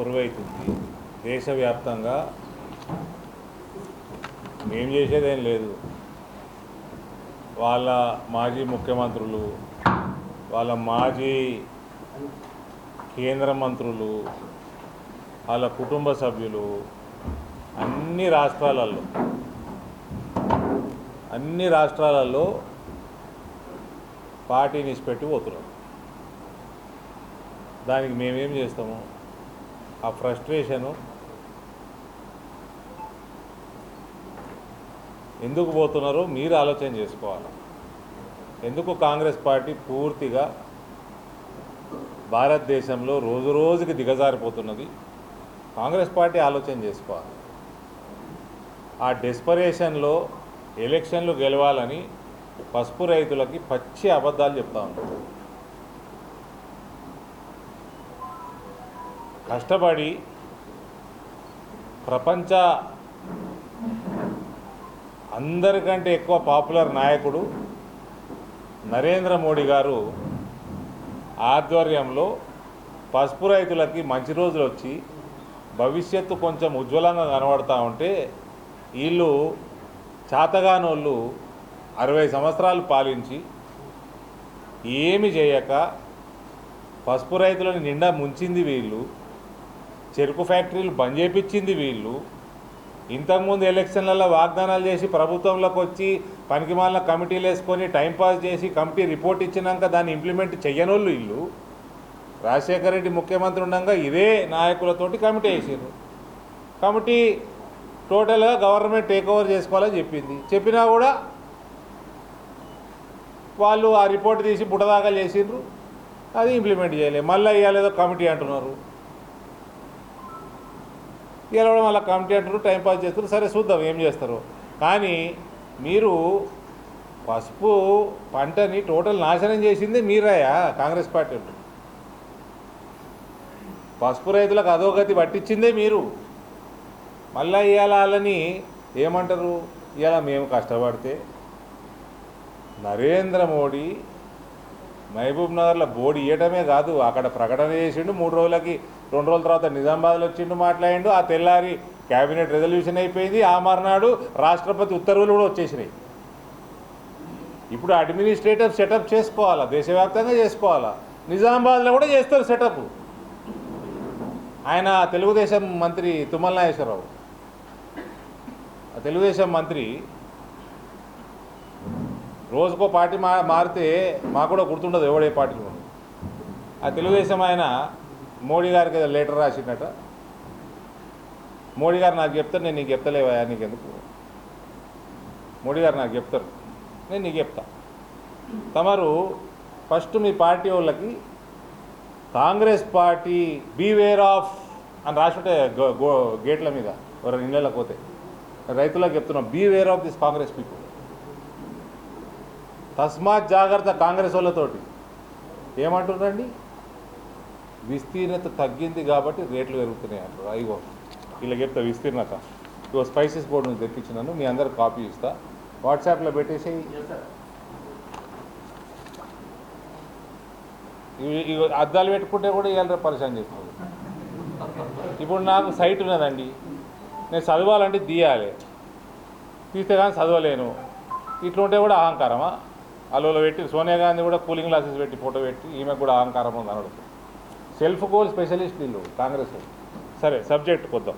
కురువైతుంది. దేశవ్యాప్తంగా మేం చేసేదేం లేదు. వాళ్ళ మాజీ ముఖ్యమంత్రులు వాళ్ళ మాజీ కేంద్ర మంత్రులు వాళ్ళ కుటుంబ సభ్యులు అన్ని రాష్ట్రాలలో అన్ని రాష్ట్రాలలో పార్టీని ఇచ్చిపెట్టి పోతున్నారు. దానికి మేమేం చేస్తాము? ఆ ఫ్రస్ట్రేషను ఎందుకు పోతున్నారో మీరు ఆలోచన చేసుకోవాలి. ఎందుకు కాంగ్రెస్ పార్టీ పూర్తిగా భారతదేశంలో రోజు రోజుకి దిగజారిపోతున్నది? కాంగ్రెస్ పార్టీ ఆలోచన చేసుకోవాలి. ఆ డెస్పరేషన్లో ఎలక్షన్లు గెలవాలని పసుపు రైతులకి పచ్చి అబద్ధాలు చెప్తా ఉన్నారు. కష్టపడి ప్రపంచ అందరికంటే ఎక్కువ పాపులర్ నాయకుడు నరేంద్ర మోడీ గారు ఆధ్వర్యంలో పసుపు రైతులకి మంచి రోజులు వచ్చి భవిష్యత్తు కొంచెం ఉజ్వలంగా కనబడతా ఉంటే వీళ్ళు చాతగానోళ్ళు అరవై సంవత్సరాలు పాలించి ఏమి చేయక పసుపు రైతులను నిండా ముంచింది వీళ్ళు. చెరుకు ఫ్యాక్టరీలు బంద్ చేపించింది వీళ్ళు. ఇంతకుముందు ఎలక్షన్లలో వాగ్దానాలు చేసి ప్రభుత్వంలోకి వచ్చి పనికిమాలిన కమిటీలు వేసుకొని టైంపాస్ చేసి కమిటీ రిపోర్ట్ ఇచ్చినాక దాన్ని ఇంప్లిమెంట్ చేయనోళ్ళు వీళ్ళు రాజశేఖర రెడ్డి ముఖ్యమంత్రి ఉండగా ఇదే నాయకులతోటి కమిటీ వేసారు కమిటీ టోటల్గా గవర్నమెంట్ టేక్ ఓవర్ చేసుకోవాలని చెప్పింది. చెప్పినా కూడా వాళ్ళు ఆ రిపోర్ట్ తీసి బుడదాకా చేసిండ్రు. అది ఇంప్లిమెంట్ చేయలేదు మళ్ళీ ఇవ్వలేదో కమిటీ అంటున్నారు. గెలవడం అలా మళ్ళీ కమిటీ అంటారు టైంపాస్ చేస్తారు సరే చూద్దాం ఏం చేస్తారు. కానీ మీరు పసుపు పంటని టోటల్ నాశనం చేసింది మీరాయా కాంగ్రెస్ పార్టీ వాళ్ళు. పసుపు రైతులకు అధోగతి పట్టించిందే మీరు. మళ్ళా ఇవాళ వాళ్ళని ఏమంటారు? ఇవాళ మేము కష్టపడితే నరేంద్ర మోడీ మహబూబ్ నగర్లో బోర్డు ఇవ్వటమే కాదు అక్కడ ప్రకటన చేసిండు మూడు రోజులకి రెండు రోజుల తర్వాత నిజామాబాద్లో వచ్చిండు మాట్లాడిండు. ఆ తెల్లారి క్యాబినెట్ రెజల్యూషన్ అయిపోయింది. ఆ మర్నాడు రాష్ట్రపతి ఉత్తర్వులు కూడా వచ్చేసినాయి. ఇప్పుడు అడ్మినిస్ట్రేటివ్ సెటప్ చేసుకోవాలా? దేశవ్యాప్తంగా చేసుకోవాలా? నిజామాబాద్లో కూడా చేస్తారు సెటప్ ఆయన తెలుగుదేశం మంత్రి తుమ్మల నాగేశ్వరరావు. ఆ తెలుగుదేశం మంత్రి రోజుకో పార్టీ మా మారితే మాకు కూడా గుర్తుండదు ఎవడే పార్టీలో. ఆ తెలుగుదేశం ఆయన మోడీ గారికి ఏదో లెటర్ రాసిండట. మోడీ గారు నాకు చెప్తారు నేను నీకు చెప్తలేవా? నీకు ఎందుకు? మోడీ గారు నాకు చెప్తారు నేను నీకు చెప్తా. తమరు ఫస్ట్ మీ పార్టీ వాళ్ళకి కాంగ్రెస్ పార్టీ బీవేర్ ఆఫ్ అని రాసుంటే గో- గేట్ల మీద ఎవరైనా ఇళ్ళకి పోతే. రైతులకు చెప్తున్నాం beware of this Congress people తస్మాత్ జాగ్రత్త కాంగ్రెస్ వాళ్ళతోటి. ఏమంటున్నారండి విస్తీర్ణత తగ్గింది కాబట్టి రేట్లు పెరుగుతున్నాయి అంటారు అయ్యో ఇలా చెప్తా విస్తీర్ణత. ఇగో స్పైసెస్ బోర్డు నుంచి తెప్పించినాను మీ అందరికి కాపీ ఇస్తా వాట్సాప్లో పెట్టేసి ఇవి- అద్దాలు పెట్టుకుంటే కూడా ఇవాళ రేపు పరిచయం చేస్తుంది ఇప్పుడు నాకు సైట్ ఉన్నదండి. నేను చదవాలంటే తీయాలి. తీస్తే కానీ చదవలేను. ఇట్లా ఉంటే కూడా అహంకారమా? అల్లులో పెట్టి సోనియా గాంధీ కూడా కూలింగ్ గ్లాసెస్ పెట్టి ఫోటో పెట్టి ఈమె కూడా అహంకారం ఉంది అనడు సెల్ఫ్ గోల్ స్పెషలిస్ట్ వీళ్ళు కాంగ్రెస్ సరే సబ్జెక్ట్ కొద్దాం.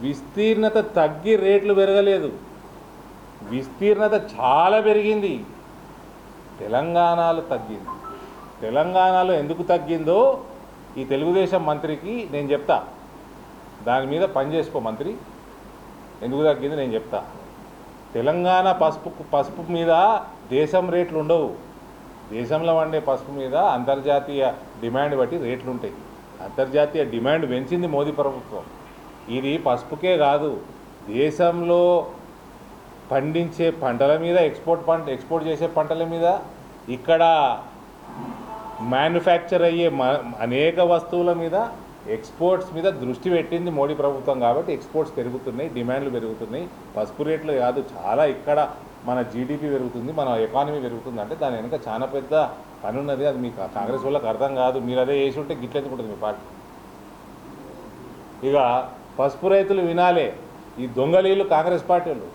విస్తీర్ణత తగ్గి రేట్లు పెరగలేదు. విస్తీర్ణత చాలా పెరిగింది. తెలంగాణలో తగ్గింది. తెలంగాణలో ఎందుకు తగ్గిందో ఈ తెలుగుదేశం మంత్రికి నేను చెప్తా. దాని మీద పని చేసుకో మంత్రి. ఎందుకు తగ్గింది నేను చెప్తా. తెలంగాణ పసుపు పసుపు మీద దేశం రేట్లు ఉండవు. దేశంలో వండే పసుపు మీద అంతర్జాతీయ డిమాండ్ బట్టి రేట్లు ఉంటాయి అంతర్జాతీయ డిమాండ్ పెంచింది మోదీ ప్రభుత్వం. ఇది పసుపుకే కాదు దేశంలో పండించే పంటల మీద ఎక్స్పోర్ట్ పంట ఎక్స్పోర్ట్ చేసే పంటల మీద ఇక్కడ మ్యానుఫ్యాక్చర్ అయ్యే మ- అనేక వస్తువుల మీద ఎక్స్పోర్ట్స్ మీద దృష్టి పెట్టింది మోడీ ప్రభుత్వం కాబట్టి ఎక్స్పోర్ట్స్ పెరుగుతున్నాయి డిమాండ్లు పెరుగుతున్నాయి. పసుపు రేట్లు కాదు చాలా ఇక్కడ మన జీడిపి పెరుగుతుంది మన ఎకానమీ పెరుగుతుంది. అంటే దాని వెనుక చాలా పెద్ద పని ఉన్నది అది మీకు కాంగ్రెస్ వాళ్ళకి అర్థం కాదు. మీరు అదే చేసి ఉంటే గిట్లెందుకుంటుంది మీ పార్టీ? ఇక పసుపు రైతులు వినాలే. ఈ దొంగలీలు కాంగ్రెస్ పార్టీలు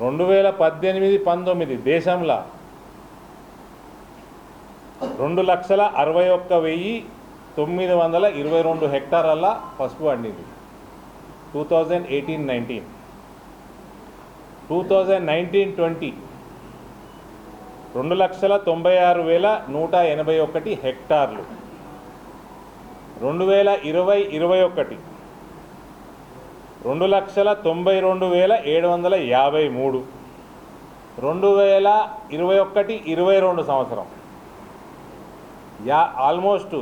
రెండు వేల పద్దెనిమిది పంతొమ్మిది దేశంలో రెండు లక్షల అరవై ఒక్క వెయ్యి తొమ్మిది వందల ఇరవై రెండు హెక్టార్ల పసుపు పండింది. Two thousand eighteen nineteen. Two thousand nineteen twenty. రెండు లక్షల తొంభై ఆరు వేల నూట ఎనభై ఒకటి హెక్టార్లు. రెండు వేల ఇరవై ఇరవై ఒకటి. రెండు లక్షల తొంభై రెండు వేల ఏడు వందల యాభై మూడు. రెండు వేల ఇరవై ఒకటి ఇరవై రెండు సంవత్సరం. యా ఆల్మోస్ట్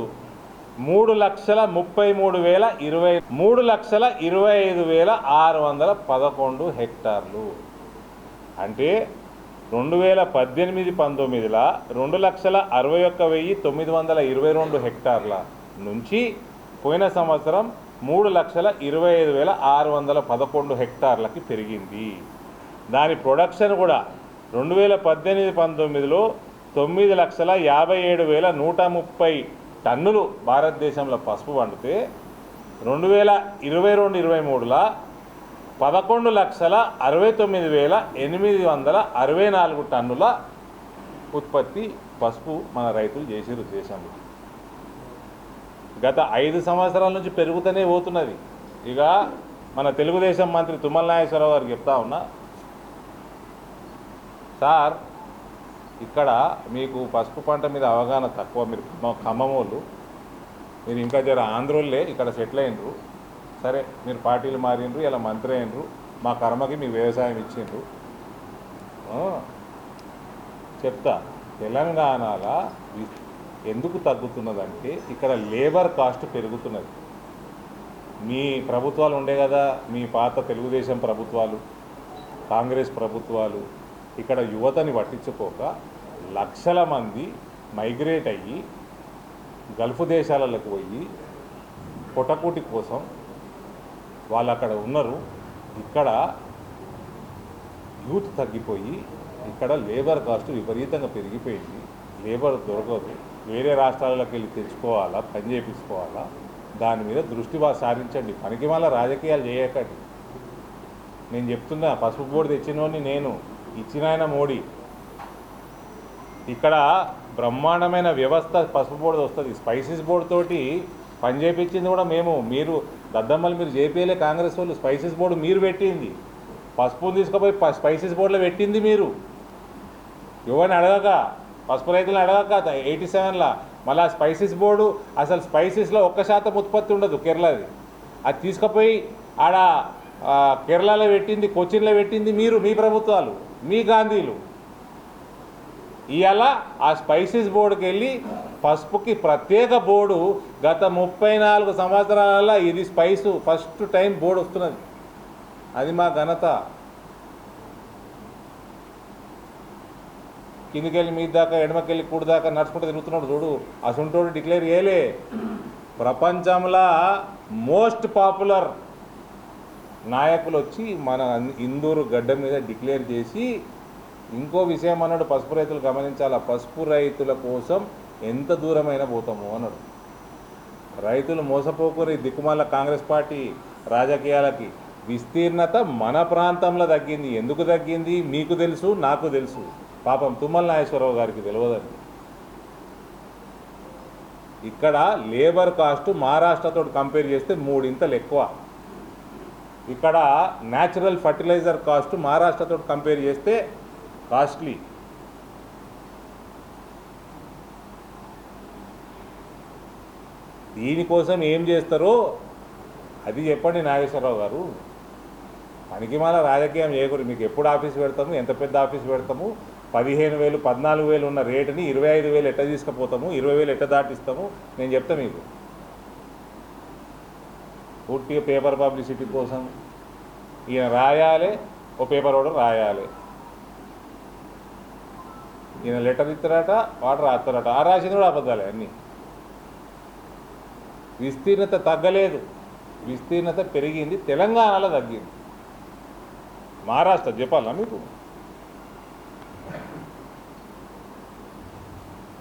మూడు లక్షల ముప్పై మూడు వేల ఇరవై మూడు లక్షల ఇరవై ఐదు వేల ఆరు వందల పదకొండు హెక్టార్లు. అంటే రెండు వేల పద్దెనిమిది పంతొమ్మిదిలో రెండు లక్షల అరవై ఒక్క వెయ్యి తొమ్మిది వందల ఇరవై రెండు హెక్టార్ల నుంచి పోయిన సంవత్సరం మూడు లక్షల ఇరవై ఐదు వేల ఆరు వందల పదకొండు హెక్టార్లకి పెరిగింది. దాని ప్రొడక్షన్ కూడా రెండు వేల పద్దెనిమిది పంతొమ్మిదిలో తొమ్మిది లక్షల యాభై ఏడు వేల నూట ముప్పై టన్నులు భారతదేశంలో పసుపు పండితే రెండు వేల ఇరవై రెండు ఇరవై మూడులో పదకొండు లక్షల అరవై తొమ్మిది వేల ఎనిమిది వందల అరవై నాలుగు టన్నుల ఉత్పత్తి పసుపు మన రైతులు చేసారు దేశంలో. గత ఐదు సంవత్సరాల నుంచి పెరుగుతూనే పోతున్నది. ఇక మన తెలుగుదేశం మంత్రి తుమ్మల నాగేశ్వరరావు గారు చెప్తా ఉన్నా సార్ ఇక్కడ మీకు పసుపు పంట మీద అవగాహన తక్కువ మీరు ఖమ్మం- ఖమ్మం వాళ్ళు. మీరు ఇంకా జర ఆంధ్రోళ్ళే ఇక్కడ సెటిల్ అయినరు. సరే మీరు పార్టీలు మారిండ్రు ఇలా మంత్రి అయినరు మా కర్మకి మీ వ్యవసాయం ఇచ్చిండ్రు. చెప్తా. తెలంగాణల ఎందుకు తగ్గుతున్నదంటే ఇక్కడ లేబర్ కాస్ట్ పెరుగుతున్నది. మీ ప్రభుత్వాలు ఉండే కదా మీ పాత తెలుగుదేశం ప్రభుత్వాలు కాంగ్రెస్ ప్రభుత్వాలు. ఇక్కడ యువతని పట్టించుకోక లక్షల మంది మైగ్రేట్ అయ్యి గల్ఫ్ దేశాలకు పోయి పొటకూటి కోసం వాళ్ళు అక్కడ ఉన్నారు. ఇక్కడ యూత్ తగ్గిపోయి ఇక్కడ లేబర్ కాస్ట్ విపరీతంగా పెరిగిపోయింది. లేబర్ దొరకదు. వేరే రాష్ట్రాలకు వెళ్ళి తెచ్చుకోవాలా? పని చేయించుకోవాలా దాని మీద దృష్టి సారించండి. పనికి మళ్ళీ రాజకీయాలు చేయకండి. నేను చెప్తున్నా పసుపు బోర్డు తెచ్చినోని నేను ఇచ్చిన ఆయన మోడీ. ఇక్కడ బ్రహ్మాండమైన వ్యవస్థ పసుపు బోర్డు వస్తుంది. స్పైసెస్ బోర్డు తోటి పని చేయించింది కూడా మేము. మీరు దద్దమ్మలు మీరు చేపీయలే కాంగ్రెస్ వాళ్ళు స్పైసెస్ బోర్డు మీరు పెట్టింది. పసుపుని తీసుకుపోయి స్పైసెస్ బోర్డులో పెట్టింది మీరు. ఎవరిని అడగక పసుపు రైతులను అడగక ఎయిటీ సెవెన్లో. మళ్ళీ ఆ స్పైసెస్ బోర్డు అసలు స్పైసెస్లో ఒక్క శాతం ఉత్పత్తి ఉండదు కేరళది. అది తీసుకుపోయి ఆడ కేరళలో పెట్టింది కొచ్చిన్లో పెట్టింది మీరు మీ ప్రభుత్వాలు మీ గాంధీలు. ఇవాళ ఆ స్పైసెస్ బోర్డుకి వెళ్ళి పసుపుకి ప్రత్యేక బోర్డు గత ముప్పై నాలుగు సంవత్సరాల ఇది స్పైసు. ఫస్ట్ టైం బోర్డు వస్తున్నది. అది మా ఘనత. కిందికెళ్ళి మీ దాకా ఎడమకెళ్ళి కూడి దాకా నడుచుకుంటూ తిరుగుతున్నాడు చూడు. అసుంటోడు డిక్లేర్ చేయలే. ప్రపంచంలో మోస్ట్ పాపులర్ నాయకులు వచ్చి మన ఇందూరు గడ్డ మీద డిక్లేర్ చేసి ఇంకో విషయం అన్నాడు పసుపు రైతులు గమనించాలి? పసుపు రైతుల కోసం ఎంత దూరమైనా పోతాము అన్నాడు. రైతులు మోసపోకుని దిక్కుమాల కాంగ్రెస్ పార్టీ రాజకీయాలకి విస్తీర్ణత మన ప్రాంతంలో తగ్గింది. ఎందుకు తగ్గింది? మీకు తెలుసు నాకు తెలుసు. పాపం తుమ్మల నాగేశ్వరరావు గారికి తెలియదండి. ఇక్కడ లేబర్ కాస్ట్ మహారాష్ట్రతో కంపేర్ చేస్తే మూడింతలు ఎక్కువ. ఇక్కడ న్యాచురల్ ఫర్టిలైజర్ కాస్ట్ మహారాష్ట్రతో కంపేర్ చేస్తే కాస్ట్లీ. దీనికోసం ఏం చేస్తారో అది చెప్పండి నాగేశ్వరరావు గారు. పనికిమాల రాజకీయం చేయకూడదు. మీకు ఎప్పుడు ఆఫీస్ పెడతాము? ఎంత పెద్ద ఆఫీస్ పెడతాము? పదిహేను వేలు పద్నాలుగు వేలు ఉన్న రేటుని ఇరవై ఐదు వేలు ఎట్ట తీసుకుపోతాము? ఇరవై వేలు ఎట్ట దాటిస్తాము? నేను చెప్తా మీకు. పూర్తిగా పేపర్ పబ్లిసిటీ కోసం ఈయన రాయాలి ఓ పేపర్ కూడా రాయాలి. ఈయన లెటర్ ఇస్తారట వాడు రాస్తారట ఆ రాసింది కూడా అబద్ధాలే అన్నీ. విస్తీర్ణత తగ్గలేదు. విస్తీర్ణత పెరిగింది. తెలంగాణలో తగ్గింది. మహారాష్ట్ర చెప్పాలా మీకు?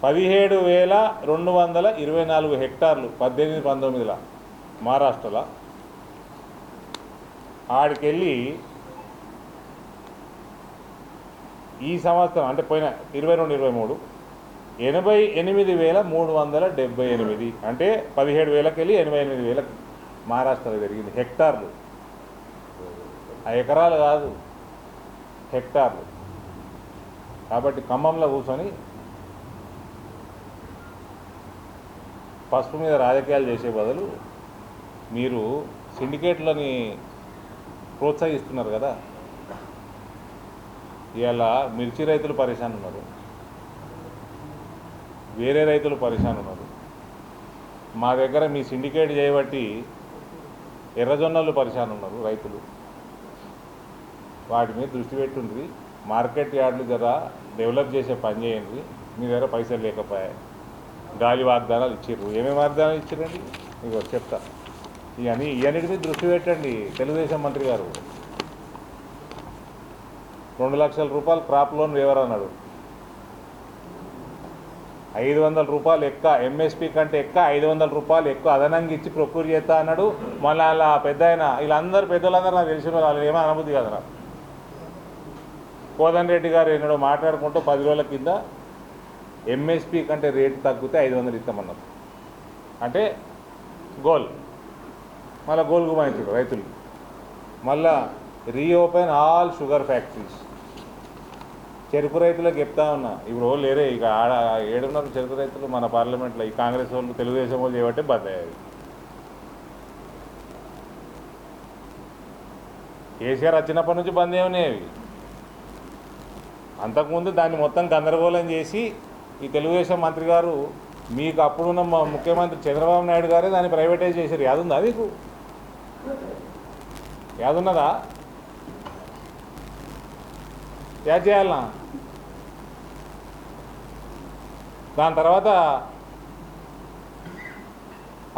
పదిహేడు వేల రెండు వందల ఇరవై నాలుగు హెక్టార్లు పద్దెనిమిది పంతొమ్మిదిలో మహారాష్ట్రలో. ఆడికెళ్ళి ఈ సంవత్సరం అంటే పోయిన ఇరవై రెండు ఇరవై మూడు ఎనభై ఎనిమిది వేల మూడు వందల డెబ్బై ఎనిమిది. అంటే పదిహేడు వేలకు వెళ్ళి ఎనభై ఎనిమిది వేలకు మహారాష్ట్రలో జరిగింది. హెక్టార్లు. ఆ ఎకరాలు కాదు. హెక్టార్లు. కాబట్టి ఖమ్మంలో కూర్చొని పసుపు మీద రాజకీయాలు చేసే బదులు మీరు సిండికేట్లని ప్రోత్సహిస్తున్నారు కదా. ఇవాళ మిర్చి రైతులు పరేషాన్ ఉన్నారు వేరే రైతులు పరేషాన్ ఉన్నారు. మా దగ్గర మీ సిండికేట్ చేయబట్టి ఎర్రజొన్నలు పరిశాన్ ఉన్నారు రైతులు. వాటి మీద దృష్టి పెట్టుండ్రి. మార్కెట్ యార్డులు జర డెవలప్ చేసే పని చేయండి మీ దగ్గర పైసలు లేకపోయాయి. గాలి వాగ్దానాలు ఇచ్చిర్రు. ఏమేమి వాగ్దానాలు ఇచ్చిరండి మీకు చెప్తా. ఇవన్నీ ఇవన్నిటి మీద దృష్టి పెట్టండి తెలుగుదేశం మంత్రి గారు. రెండు లక్షల రూపాయలు క్రాప్ లోన్ వివరన్నాడు. ఐదు వందల రూపాయలు ఎక్క ఎంఎస్పి కంటే ఎక్క ఐదు వందల రూపాయలు ఎక్కువ అదనంగా ఇచ్చి ప్రొక్యూర్ చేస్తా అన్నాడు. మళ్ళీ అలా పెద్ద ఆయన వీళ్ళందరూ పెద్దలందరూ నాకు తెలిసిన వాళ్ళు ఏమో అనుభూతి కదా నాకు కోదన్ రెడ్డి గారు ఎన్నడో మాట్లాడుకుంటూ పది రోజుల కింద ఎంఎస్పి కంటే రేటు తగ్గితే ఐదు వందలు ఇస్తామన్నారు. అంటే గోల్. మళ్ళీ గోల్ గుమాయించారు రైతులు మళ్ళా రీఓపెన్ ఆల్ షుగర్ ఫ్యాక్టరీస్ చెరుకు రైతులకు చెప్తా ఉన్నా. ఇప్పుడు లేరే ఇక ఆడ ఏడున్నర చెరుకు రైతులు మన పార్లమెంట్లో ఈ కాంగ్రెస్ వాళ్ళు తెలుగుదేశం వాళ్ళు చేయబట్టే బంద్ కేసీఆర్ వచ్చినప్పటి నుంచి బంద్ ఏమన్నాయి అవి అంతకుముందు దాన్ని మొత్తం గందరగోళం చేసి ఈ తెలుగుదేశం మంత్రి గారు మీకు అప్పుడున్న మా ముఖ్యమంత్రి చంద్రబాబు నాయుడు గారే దాన్ని ప్రైవేటైజ్ చేశారు. యాదుందా మీకు? యాదున్నదా? యాడ్ చేయాలనా? దాని తర్వాత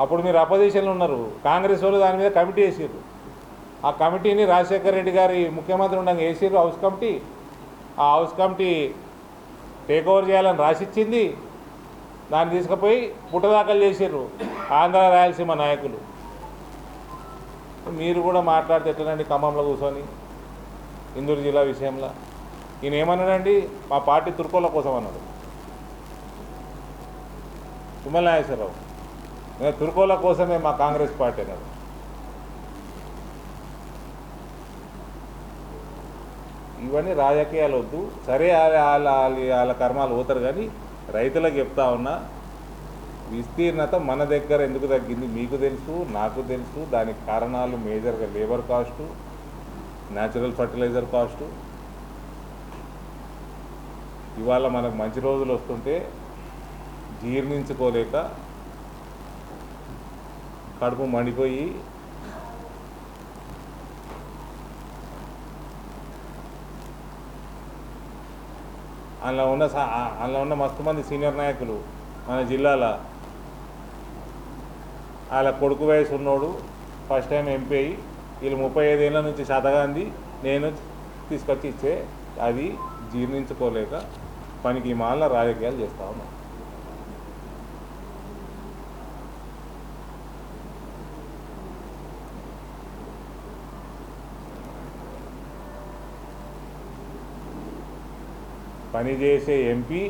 అప్పుడు మీరు అపోజిషన్లో ఉన్నారు. కాంగ్రెస్ వాళ్ళు దాని మీద కమిటీ వేసారు ఆ కమిటీని రాజశేఖర రెడ్డి గారి ముఖ్యమంత్రి ఉండగా వేసారు హౌస్ కమిటీ. ఆ హౌస్ కమిటీ టేక్ ఓవర్ చేయాలని రాసిచ్చింది. దాన్ని తీసుకుపోయి పుట్టదాఖలు చేసారు ఆంధ్ర రాయలసీమ నాయకులు. మీరు కూడా మాట్లాడితే ఎట్లనండి ఖమ్మంలో కూర్చొని? ఇందూరు జిల్లా విషయంలో? ఈయన ఏమన్నాడండి మా పార్టీ తుర్కోళ్ళ కోసం అన్నాడు. తుమ్మల నాగేశ్వరరావు. నేను తుర్కోల కోసమే మా కాంగ్రెస్ పార్టీ అన్నాడు. ఇవన్నీ రాజకీయాలు వద్దు. సరే వాళ్ళ వాళ్ళ- వాళ్ళ కర్మాలు పోతారు కానీ రైతులకు చెప్తా ఉన్నా విస్తీర్ణత మన దగ్గర ఎందుకు తగ్గింది? మీకు తెలుసు నాకు తెలుసు. దానికి కారణాలు మేజర్గా labour cost natural fertiliser cost ఇవాళ మనకు మంచి రోజులు వస్తుంటే జీర్ణించుకోలేక కడుపు మండిపోయి అందులో ఉన్న అందులో ఉన్న మస్తు మంది సీనియర్ నాయకులు మన జిల్లాలో వాళ్ళ కొడుకు వయసు ఉన్నోడు ఫస్ట్ టైం ఎంపీ అయ్యి వీళ్ళు ముప్పై ఐదేళ్ళ నుంచి శతగాంది నేను తీసుకొచ్చి ఇచ్చే అది జీర్ణించుకోలేక పనికి మాల రాజకీయాలు చేస్తా ఉన్నాం పనిచేసే ఎంపీ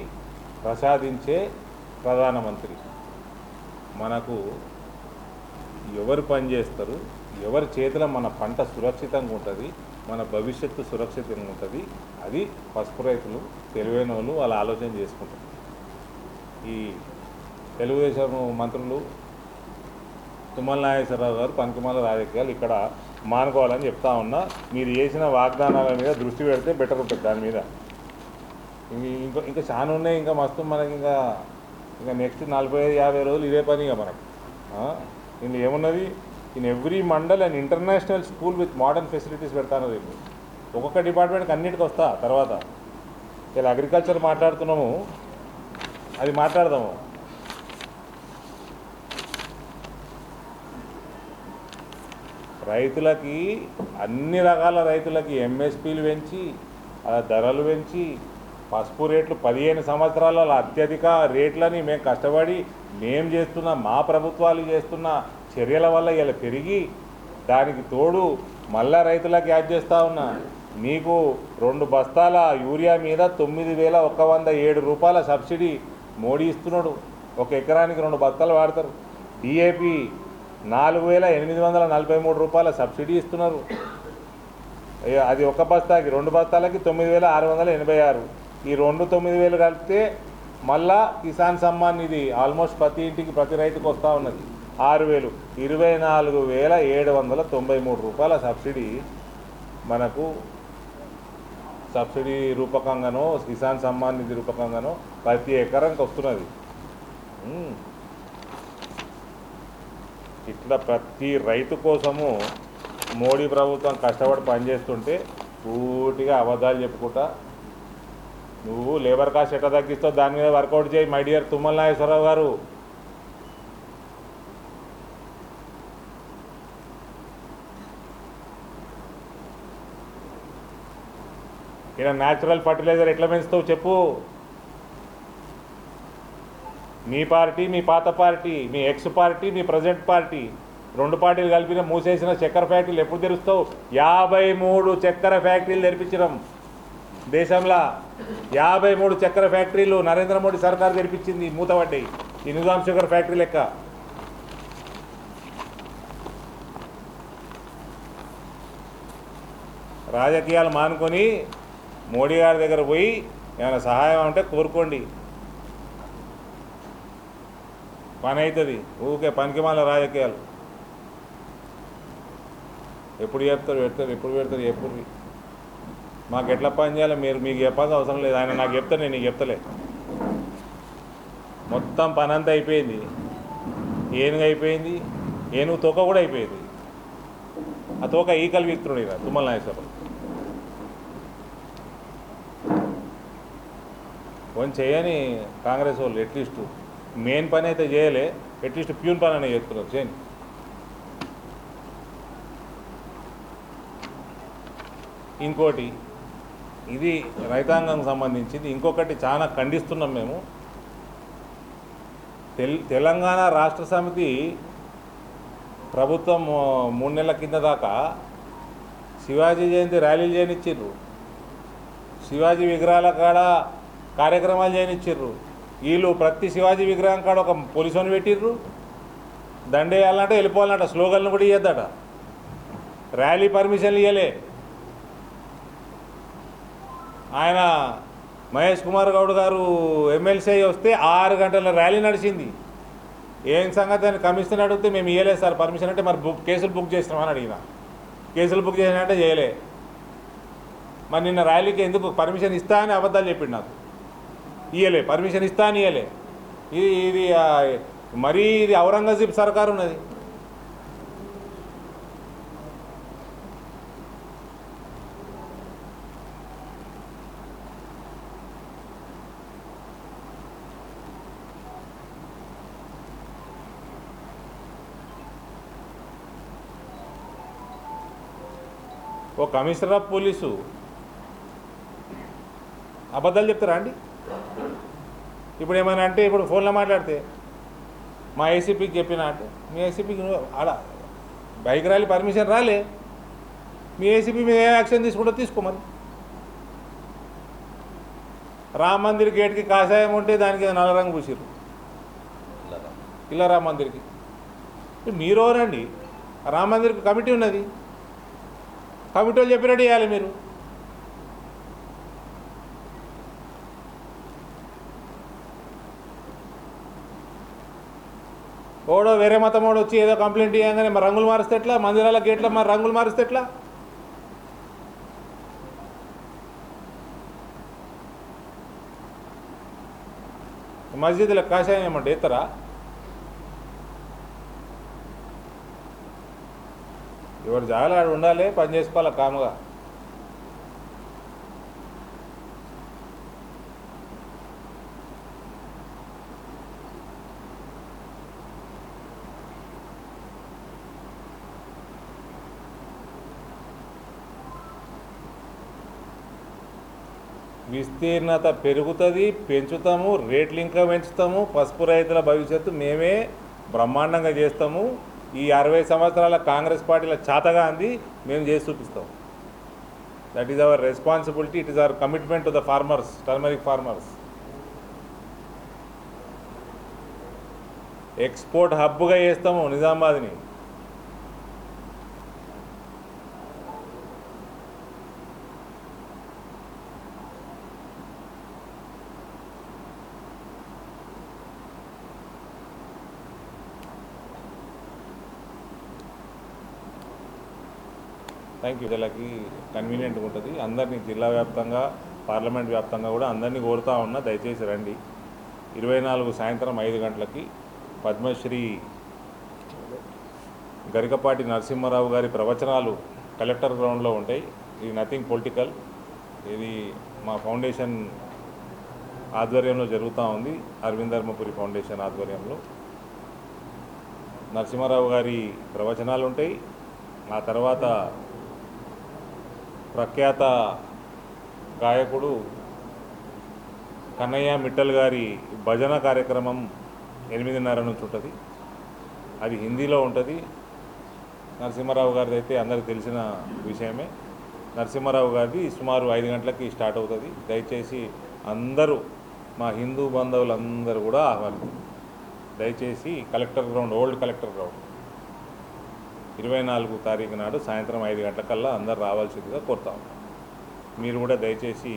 ప్రసాదించే ప్రధానమంత్రి. మనకు ఎవరు పని చేస్తారు? ఎవరి చేతిలో మన పంట సురక్షితంగా ఉంటుంది? మన భవిష్యత్తు సురక్షితంగా ఉంటుంది. అది పసుపు రైతులు తెలివైన వాళ్ళు వాళ్ళ ఆలోచన చేసుకుంటారు. ఈ తెలుగుదేశం మంత్రులు తుమ్మల నాగేశ్వరరావు గారు పనికిమాల రాజకీయాలు ఇక్కడ మానుకోవాలని చెప్తా ఉన్నా మీరు చేసిన వాగ్దానాల మీద దృష్టి పెడితే బెటర్ ఉంటుంది దాని మీద. ఇంకా ఇంకా చాలా ఉన్నాయి ఇంకా మస్తు మనకి ఇంకా ఇంకా నెక్స్ట్ నలభై ఐదు యాభై రోజులు ఇదే పని ఇక మనకి. ఇందులో ఏమున్నది? In every mandal and international school with modern facilities పెడతాను రేపు. ఒక్కొక్క డిపార్ట్మెంట్కి అన్నిటికి వస్తా తర్వాత. ఇలా అగ్రికల్చర్ మాట్లాడుతున్నాము. అది మాట్లాడదాము. రైతులకి అన్ని రకాల రైతులకి ఎంఎస్పీలు పెంచి ధరలు పెంచి పసుపు రేట్లు పదిహేను సంవత్సరాలలో అత్యధిక రేట్లని మేము కష్టపడి మేము చేస్తున్న మా ప్రభుత్వాలు చేస్తున్న చర్యల వల్ల ఇలా పెరిగి దానికి తోడు మళ్ళా రైతులకు యాడ్ చేస్తూ ఉన్నా. నీకు రెండు బస్తాల యూరియా మీద తొమ్మిది వేల ఒక వంద ఏడు రూపాయల సబ్సిడీ మోడీ ఇస్తున్నాడు. ఒక ఎకరానికి రెండు బస్తాలు వాడతారు. డిఏపి నాలుగు వేల ఎనిమిది వందల నలభై మూడు రూపాయల సబ్సిడీ ఇస్తున్నారు. అది ఒక బస్తాకి రెండు బస్తాలకి తొమ్మిది వేల ఆరు వందల ఎనభై ఆరు. ఈ రెండు తొమ్మిది వేలు కలిపితే మళ్ళా కిసాన్ సమ్మాన్ ఇది ఆల్మోస్ట్ ప్రతి ఇంటికి ప్రతి రైతుకు వస్తూ ఉన్నది. ఆరు వేలు ఇరవై నాలుగు వేల ఏడు వందల తొంభై మూడు రూపాయల సబ్సిడీ మనకు సబ్సిడీ రూపకంగానో కిసాన్ సమ్మాన్ నిధి రూపకంగానో ప్రతి ఎకరానికి వస్తున్నది. ఇట్లా ప్రతి రైతు కోసము మోడీ ప్రభుత్వం కష్టపడి పనిచేస్తుంటే పూర్తిగా అబద్ధాలు చెప్పుకుంటా నువ్వు లేబర్ కాస్ట్ ఎట్లా తగ్గిస్తావు? దాని మీద వర్కౌట్ చేయి మై డియర్ తుమ్మల నాగేశ్వరరావు గారు. ఈయన న్యాచురల్ ఫర్టిలైజర్ ఎట్లా పెంచుతావు చెప్పు. మీ పార్టీ మీ పాత పార్టీ మీ ఎక్స్ పార్టీ మీ ప్రజెంట్ పార్టీ. రెండు పార్టీలు కలిపిన మూసేసిన చక్కెర ఫ్యాక్టరీలు ఎప్పుడు తెరుస్తావు? యాభై మూడు చక్కెర ఫ్యాక్టరీలు తెరిపించడం దేశంలో. యాభై మూడు చక్కెర ఫ్యాక్టరీలు నరేంద్ర మోడీ సర్కార్ తెరిపించింది మూతపడ్డాయి. ఈ నిజాం షుగర్ ఫ్యాక్టరీ లెక్క. రాజకీయాలు మానుకొని మోడీ గారి దగ్గర పోయి ఏమైనా సహాయం అంటే కోరుకోండి. పని అవుతుంది ఊకే పనికిమాల రాజకీయాలు. ఎప్పుడు చెప్తారు పెడతారు ఎప్పుడు పెడతారు ఎప్పుడు మాకు ఎట్లా పని చేయాలో మీరు మీకు చెప్పాల్సిన అవసరం లేదు. ఆయన నాకు చెప్తాను నేను నీకు చెప్తలే. మొత్తం పని అంతా అయిపోయింది. ఏనుగు అయిపోయింది. ఏనుగు తోక కూడా అయిపోయింది. ఆ తోక ఈకలు వీక్తున్నాడు ఇక తుమ్మల నాగేశ్వరరావు. కొంచెం చేయని కాంగ్రెస్ వాళ్ళు అట్లీస్ట్ మెయిన్ పని అయితే చేయలే అట్లీస్ట్ ప్యూన్ పని అనేది చేస్తున్నారు చేయండి. ఇంకోటి ఇది రైతాంగం సంబంధించింది ఇంకొకటి చాలా ఖండిస్తున్నాం మేము. తెల్ తెలంగాణ రాష్ట్ర సమితి ప్రభుత్వం మూడు నెలల కింద దాకా శివాజీ జయంతి ర్యాలీలు చేయనిచ్చిండ్రు. శివాజీ విగ్రహాల కాడ కార్యక్రమాలు చేయనిచ్చిర్రు వీళ్ళు ప్రతి శివాజీ విగ్రహం కాడ ఒక పోలీసుని పెట్టిర్రు. దండేయాలంటే వెళ్ళిపోవాలంట. స్లోగన్లు కూడా ఇవ్వద్దట ర్యాలీ పర్మిషన్లు ఇవ్వలే ఆయన మహేష్ కుమార్ గౌడ్ గారు ఎమ్మెల్సీ వస్తే ఆరు గంటల ర్యాలీ నడిచింది. ఏం సంగతి అని కమిషన్ అడిగితే మేము ఇవ్వలేదు సార్ పర్మిషన్ అంటే మరి బుక్ కేసులు బుక్ చేసినామని అడిగిన. కేసులు బుక్ చేసినంటే చేయలే. మరి నిన్న ర్యాలీకి ఎందుకు పర్మిషన్ ఇస్తా అని అబద్ధాలు చెప్పిండు నాకు. ఇయ్యలే పర్మిషన్ ఇస్తా అని ఇయ్యలే. ఇది ఇది మరీ ఇది ఔరంగజీబ్ సర్కారు ఉన్నది ఓ కమిషనర్ ఆఫ్ పోలీసు. అబద్ధాలు చెప్తారా అండి? ఇప్పుడు ఏమైనా అంటే ఇప్పుడు ఫోన్లో మాట్లాడితే మా ఏసీపీకి చెప్పిన అంటే మీ ఏసీపీకి నువ్వు ఆడ బైక్ రాలి పర్మిషన్ రాలే. మీ ఏసీపీ మీద ఏ యాక్షన్ తీసుకుంటో తీసుకో మరి. రామ్ మందిర్ గేట్కి కాషాయం ఉంటే దానికి నల్ల రంగు పూసిర్రు. ఇలా రామ్ మందిర్కి. మీరు రండి రామ్ మందిర్కి కమిటీ ఉన్నది. కమిటీ వాళ్ళు చెప్పినట్టు చేయాలి మీరు. ఓడో వేరే మతం ఓడు వచ్చి ఏదో కంప్లైంట్ చేయగానే మరి రంగులు మారిస్తే ఎట్లా? మందిరాల గేట్ల మరి రంగులు మారిస్తే ఎట్లా? మస్జిద్లో కాషాయం ఏమంటే ఎత్తరా ఎవరు జాగాలో ఉండాలి పని చేసుకోవాలి కాముగా? విస్తీర్ణత పెరుగుతుంది పెంచుతాము రేట్లు ఇంకా పెంచుతాము పసుపు రైతుల భవిష్యత్తు మేమే బ్రహ్మాండంగా చేస్తాము. ఈ అరవై సంవత్సరాల కాంగ్రెస్ పార్టీల చాతగా అంది మేము చేసి చూపిస్తాం. That is our responsibility it is our commitment to the farmers turmeric farmers export హబ్గా చేస్తాము నిజామాబాద్ని. థ్యాంక్ యూ వీళ్ళకి కన్వీనియంట్గా ఉంటుంది. అందరినీ జిల్లా వ్యాప్తంగా పార్లమెంట్ వ్యాప్తంగా కూడా అందరినీ కోరుతా ఉన్నా దయచేసి రండి. ఇరవై నాలుగు సాయంత్రం ఐదు గంటలకి పద్మశ్రీ గరికపాటి నరసింహారావు గారి ప్రవచనాలు కలెక్టర్ గ్రౌండ్లో ఉంటాయి. ఇది నథింగ్ పొలిటికల్ ఇది మా ఫౌండేషన్ ఆధ్వర్యంలో జరుగుతూ ఉంది. అరవింద్ ధర్మపురి ఫౌండేషన్ ఆధ్వర్యంలో. నరసింహారావు గారి ప్రవచనాలు ఉంటాయి. ఆ తర్వాత ప్రఖ్యాత గాయకుడు కన్నయ్య మిట్టల్ గారి భజన కార్యక్రమం ఎనిమిదిన్నర నుంచి ఉంటుంది అది హిందీలో ఉంటుంది. నరసింహారావు గారిది అయితే అందరికి తెలిసిన విషయమే. నరసింహారావు గారిది సుమారు ఐదు గంటలకి స్టార్ట్ అవుతుంది. దయచేసి అందరూ మా హిందూ బంధువులందరూ కూడా ఆహ్వానించారు దయచేసి collector ground old collector ground. ఇరవై నాలుగు తారీఖు నాడు సాయంత్రం ఐదు గంటలకల్లా అందరు రావాల్సిందిగా కోరుతా ఉన్నాం. మీరు కూడా దయచేసి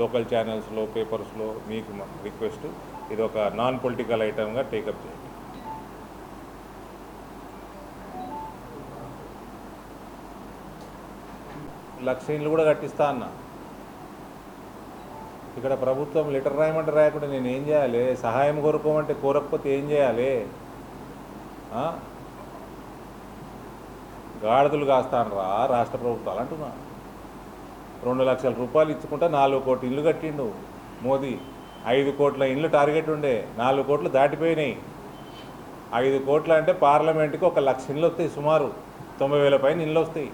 లోకల్ ఛానల్స్లో పేపర్స్లో మీకు రిక్వెస్ట్ ఇది ఒక నాన్ పొలిటికల్ ఐటమ్గా టేకప్ చేయండి. లక్ష ఇండ్లు కూడా కట్టిస్తా అన్న. ఇక్కడ ప్రభుత్వం లెటర్ రాయమంటే రాయకుండా నేను ఏం చేయాలి? సహాయం కోరుకోమంటే కోరకపోతే ఏం చేయాలి? గాడిదలు కాస్తాను రా రాష్ట్ర ప్రభుత్వాలు అంటున్నా. రెండు లక్షల రూపాయలు ఇచ్చుకుంటా నాలుగు కోట్ల ఇల్లు కట్టిండు మోదీ. ఐదు కోట్ల ఇండ్లు టార్గెట్ ఉండే నాలుగు కోట్లు దాటిపోయినాయి. ఐదు కోట్ల అంటే పార్లమెంట్కి ఒక లక్ష ఇండ్లు వస్తాయి సుమారు తొంభై వేల పైన ఇండ్లు వస్తాయి.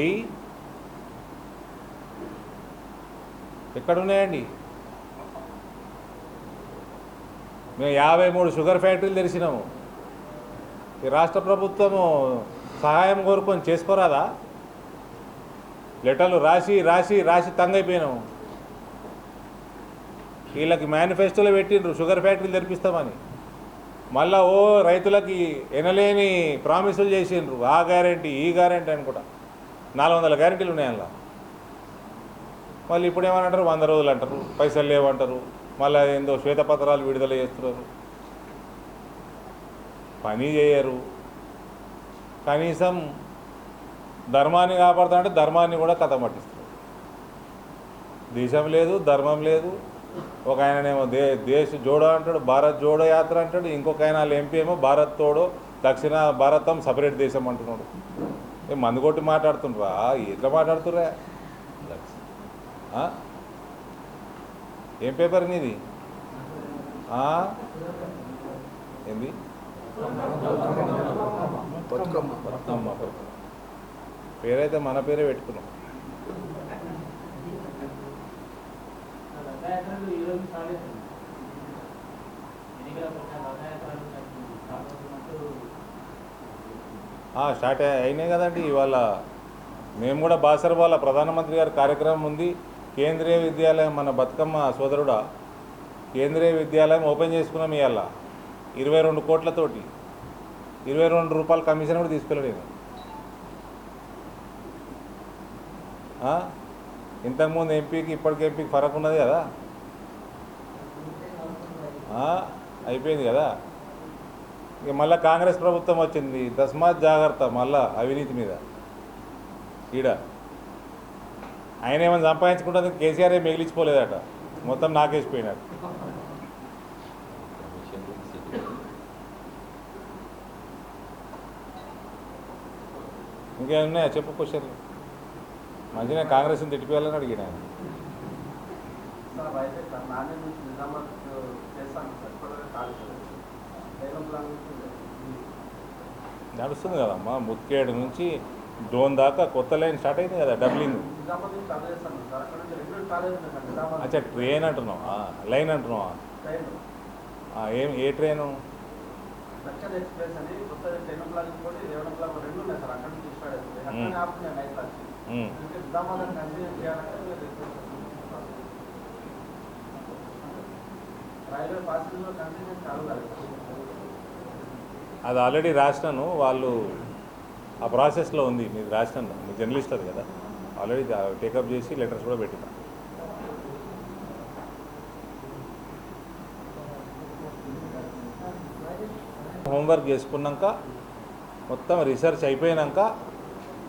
ఏ ఎక్కడున్నాయండి? మేము యాభై మూడు షుగర్ ఫ్యాక్టరీలు తెరిచినాము. ఈ రాష్ట్ర ప్రభుత్వము సహాయం కోరుకొని చేసుకోరాదా? లెటర్లు రాసి రాసి రాసి తంగైపోయినాము. వీళ్ళకి మేనిఫెస్టోలో పెట్టిండ్రు షుగర్ ఫ్యాక్టరీలు తెరిపిస్తామని. మళ్ళా ఓ రైతులకి ఎనలేని ప్రామిసులు చేసిండ్రు. ఆ గ్యారంటీ ఈ గ్యారంటీ అని కూడా నాలుగు వందల గ్యారంటీలు ఉన్నాయి అందులో. మళ్ళీ ఇప్పుడు ఏమనంటారు? వంద రోజులు అంటారు. పైసలు లేవంటారు మళ్ళీ ఏందో శ్వేతపత్రాలు విడుదల చేస్తున్నారు. పని చేయరు. కనీసం ధర్మాన్ని కాపాడుతాడంటే ధర్మాన్ని కూడా కథ పట్టిస్తారు దేశం లేదు ధర్మం లేదు. ఒక ఆయననేమో దే దేశ జోడో అంటాడు భారత్ జోడో యాత్ర అంటాడు ఇంకొక ఆయన వాళ్ళ ఎంపీ ఏమో భారత్ తోడో దక్షిణ భారతం సపరేట్ దేశం అంటున్నాడు. ఏ మందు కొట్టి మాట్లాడుతుండ్రా? ఎట్లా మాట్లాడుతుర్రా? ఏం పేపర్ నీది? ఏంది? బతుకమ్మ. పేరైతే మన పేరే పెట్టుకున్నాం. స్టార్ట్ అయినాయి కదండి ఇవాళ. మేము కూడా బాసర్ వాళ్ళ ప్రధానమంత్రి గారి కార్యక్రమం ఉంది. కేంద్రీయ విద్యాలయం మన బతుకమ్మ సోదరుడా. కేంద్రీయ విద్యాలయం ఓపెన్ చేసుకున్నాం ఇవాళ. ఇరవై రెండు కోట్లతోటి. ఇరవై రెండు రూపాయల కమిషన్ కూడా తీసుకెళ్ళలేదు. ఇంతకుముందు ఎంపీకి ఇప్పటికి ఎంపీకి ఫరక్ ఉన్నది కదా? అయిపోయింది కదా? ఇక మళ్ళీ కాంగ్రెస్ ప్రభుత్వం వచ్చింది. తస్మాత్ జాగ్రత్త మళ్ళా అవినీతి మీద. ఈడ. ఆయన ఏమైనా సంపాదించుకుంటే కేసీఆర్ ఏం మిగిలించుకోలేదట. మొత్తం నాకేసిపోయినాడు. ఇంకేమున్నాయా చెప్పు క్వశ్చన్ మంచిగా కాంగ్రెస్ని తిట్టిపోయాలని అడిగిన ఆయన. నడుస్తుంది కదమ్మా ముత్కేడు నుంచి డోన్ దాకా కొత్త లైన్ స్టార్ట్ అయింది కదా డబ్లింగ్ అచ్చా ట్రైన్ అంటున్నావా. లైన్ అంటున్నావా? ఏం ఏ ట్రైను? దక్షిణ ఎక్స్ప్రెస్ అని కొత్తది టెన్ ఓ క్లాక్ కూడా లెవెన్ ఓ క్లాక్ రెండు ఉన్నాయి సార్. అక్కడ నుంచి అది. ఆల్రెడీ రాసినాను. వాళ్ళు ఆ ప్రాసెస్లో ఉంది. మీరు రాసినాను. మీరు జర్నలిస్ట్ అది కదా. ఆల్రెడీ టేకప్ చేసి లెటర్స్ కూడా పెట్టిన. హోంవర్క్ చేసుకున్నాక మొత్తం రీసెర్చ్ అయిపోయినాక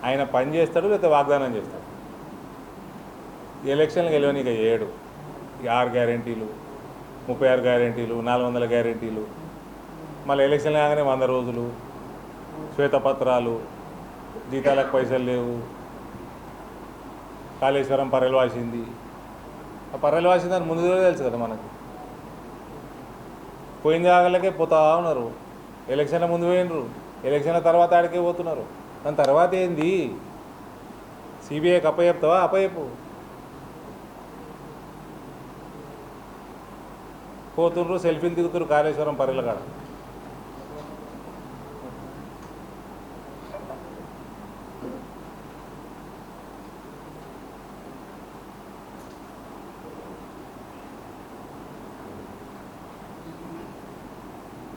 ఆయన పని చేస్తాడు లేకపోతే వాగ్దానం చేస్తాడు. ఎలక్షన్లు గెలవనీక చేయడు ఆరు గ్యారెంటీలు ముప్పై ఆరు గ్యారెంటీలు నాలుగు వందల గ్యారెంటీలు. మళ్ళీ ఎలక్షన్లు కాగానే వంద రోజులు శ్వేతపత్రాలు జీతాలకు పైసలు లేవు. కాళేశ్వరం పర్రెలు వాసింది. ఆ పర్రెలు వాసిందని ముందు తెలుసు కదా మనకు. పోయిన జాగాలకే పోతా ఉన్నారు. ఎలక్షన్ల ముందు పోయినరు. ఎలక్షన్ల తర్వాత ఆడికే పోతున్నారు. దాని తర్వాత ఏంది? సిబిఐకి అప్పచెప్తావా అప్పచెప్పు పోతుండ్రు సెల్ఫీలు దిగుతురు కాళేశ్వరం పర్రెల కాడ